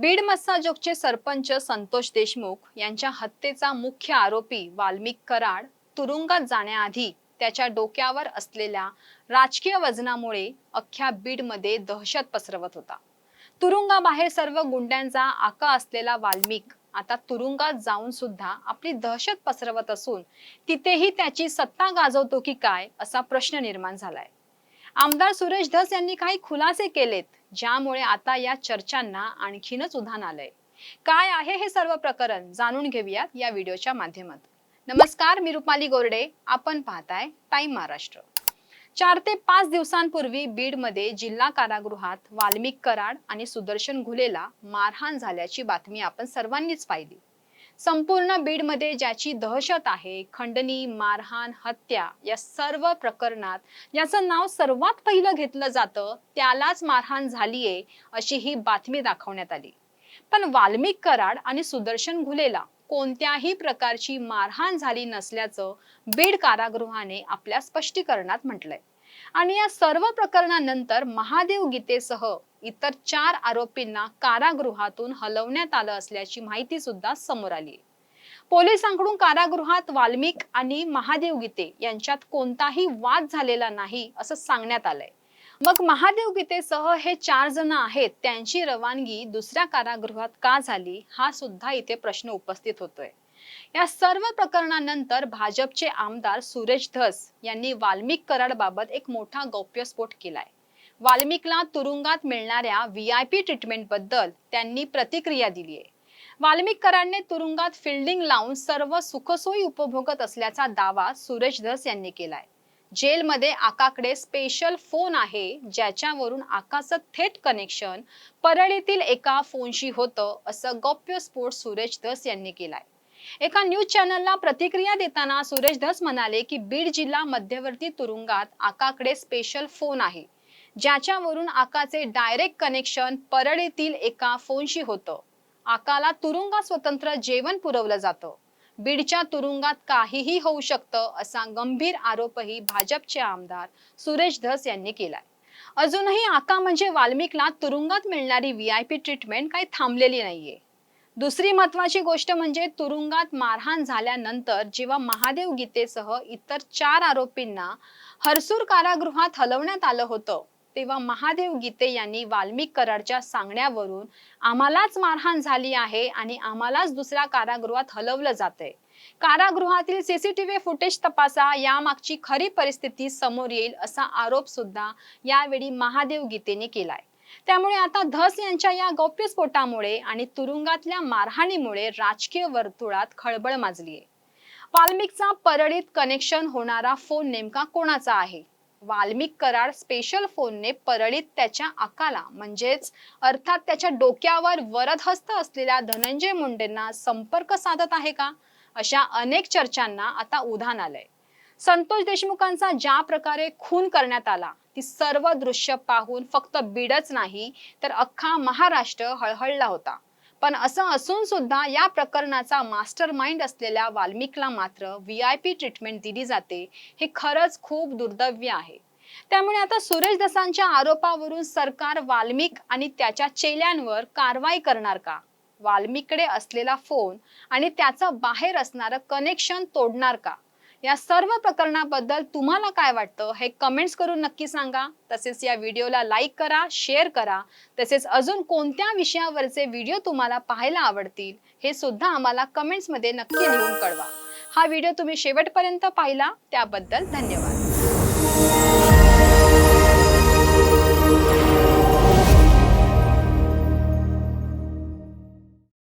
बीड मस्साजोगचे सरपंच संतोष देशमुख यांच्या हत्येचा मुख्य आरोपी वाल्मिक कराड तुरुंगात जाण्याआधी त्याच्या डोक्यावर असलेल्या राजकीय वजनामुळे अख्ख्या बीडमध्ये दहशत पसरवत होता. तुरुंगाबाहेर सर्व गुंड्यांचा आका असलेला वाल्मिक आता तुरुंगात जाऊन सुद्धा आपली दहशत पसरवत असून तिथेही त्याची सत्ता गाजवतो की काय असा प्रश्न निर्माण झालाय. आमदार सुरेश धस यांनी काही खुलासे केलेत ज्यामुळे आता या चर्चांना आणखीनच उधाण आलंय. काय आहे हे सर्व प्रकरण जाणून घेऊयात या व्हिडिओच्या माध्यमातून. नमस्कार मी रुपाली गोरडे. आपण पाहताय टाइम महाराष्ट्र. चार ते पाच दिवसांपूर्वी बीडमध्ये जिल्हा कारागृहात वाल्मिक कराड आणि सुदर्शन घुलेला मारहाण झाल्याची बातमी आपण सर्वांनीच पाहिली. संपूर्ण बीडमध्ये ज्याची दहशत आहे खंडणी मारहाण हत्या या सर्व प्रकरणात याचं नाव सर्वात पहिलं घेतलं जातं त्यालाच मारहाण झालीये अशी ही बातमी दाखवण्यात आली. पण वाल्मिक कराड आणि सुदर्शन घुलेला कोणत्याही प्रकारची मारहाण झाली नसल्याचं बीड कारागृहाने आपल्या स्पष्टीकरणात म्हटलंय. आणि या सर्व प्रकरणानंतर महादेव गीतेसह इतर चार आरोपींना कारागृहातून हलवण्यात आलं असल्याची माहिती सुद्धा समोर आली. पोलिसांकडून कारागृहात वाल्मिक आणि महादेव गीते यांच्यात कोणताही वाद झालेला नाही असं सांगण्यात आलंय. मग महादेव गीतेसह हे चार जण आहेत त्यांची रवानगी दुसऱ्या कारागृहात का झाली हा सुद्धा इथे प्रश्न उपस्थित होतोय. या सर्व प्रकरणानंतर भाजपचे आमदार सुरेश धस यांनी वाल्मिक कराड बाबत एक मोठा गौप्यस्फोट केलाय. वाल्मिकला तुरुंगात मिळणाऱ्या व्ही आय पी ट्रीटमेंटबद्दल त्यांनी प्रतिक्रिया दिली आहे. वाल्मिककरांनी तुरुंगात फिल्डिंग लावून सर्व सुखसोयी उपभोगत असल्याचा दावा सुरेश धस यांनी केलाय. जेलमध्ये आकाकडे स्पेशल फोन आहे ज्याच्यावरून आकाचं थेट कनेक्शन परळीतील एका फोनशी होतं असं गौप्यस्फोट सुरेश धस यांनी केलाय. एका न्यूज चॅनलला प्रतिक्रिया देताना सुरेश धस म्हणाले की बीड जिल्हा मध्यवर्ती तुरुंगात आकाकडे स्पेशल फोन आहे. ज्याच्यावरून आकाचे डायरेक्ट कनेक्शन परळीतील एका फोनशी होतं. आकाला तुरुंगात स्वतंत्र जेवण पुरवलं जातं. बीडच्या तुरुंगात काहीही होऊ शकतं असा गंभीर आरोपही भाजपचे आमदार सुरेश धस यांनी केलाय. अजूनही आका म्हणजे वाल्मिकला तुरुंगात मिळणारी व्ही आय पी ट्रीटमेंट काही थांबलेली नाहीये. दुसरी महत्वाची गोष्ट म्हणजे तुरुंगात मारहाण झाल्यानंतर जेव्हा महादेव गीतेसह इतर चार आरोपींना हरसूर कारागृहात हलवण्यात आलं होतं तेव्हा महादेव गीते यांनी वाल्मिक कराडच्या सांगण्यावरून आम्हालाच मारहाण झाली आहे आणि आम्हालाच दुसऱ्या कारागृहात हलवलं जातंय. कारागृहातील सीसीटीव्ही फुटेज तपासा यामागची खरी परिस्थिती समोर येईल असा आरोप सुद्धा यावेळी महादेव गीतेने केलाय. त्यामुळे आता धस यांच्या या गौप्यस्फोटामुळे आणि तुरुंगातल्या मारहाणीमुळे राजकीय वर्तुळात खळबळ माजली आहे वाल्मिकचा परळीत कनेक्शन होणारा फोन नेमका कोणाचा आहे? वाल्मिक कराड स्पेशल फोनने परळीत त्याच्या आकाला म्हणजेच अर्थात त्याच्या डोक्यावर वरदहस्त असलेल्या धनंजय मुंडेंना संपर्क साधत आहे का? अशा अनेक चर्चांना आता उधाण आलंय. संतोष देशमुखांचा ज्या प्रकारे खून करण्यात आला ती सर्व दृश्य पाहून फक्त बीडच नाही तर अख्खा महाराष्ट्र हळहळला होता. पण असं असून सुद्धा या प्रकरणाचा मास्टर माइंड असलेल्या वाल्मिकला मात्र व्ही आय पी ट्रीटमेंट दिली जाते हे खरंच खूप दुर्दैव्य आहे. त्यामुळे आता सुरेश दसांच्या आरोपावरून सरकार वाल्मिक आणि त्याच्या चेल्यांवर कारवाई करणार का? वाल्मिककडे असलेला फोन आणि त्याचं बाहेर असणारं कनेक्शन तोडणार का? या सर्व प्रकरणाबद्दल तुम्हाला काय वाटतं हे कमेंट्स करून नक्की सांगा. तसेच या व्हिडिओला लाईक करा शेअर करा. तसेच अजून कोणत्या विषयावरचे व्हिडिओ तुम्हाला पाहायला आवडतील हे सुद्धा आम्हाला कमेंट्समध्ये नक्की लिहून कळवा. हा व्हिडिओ तुम्ही शेवटपर्यंत पाहिला त्याबद्दल धन्यवाद.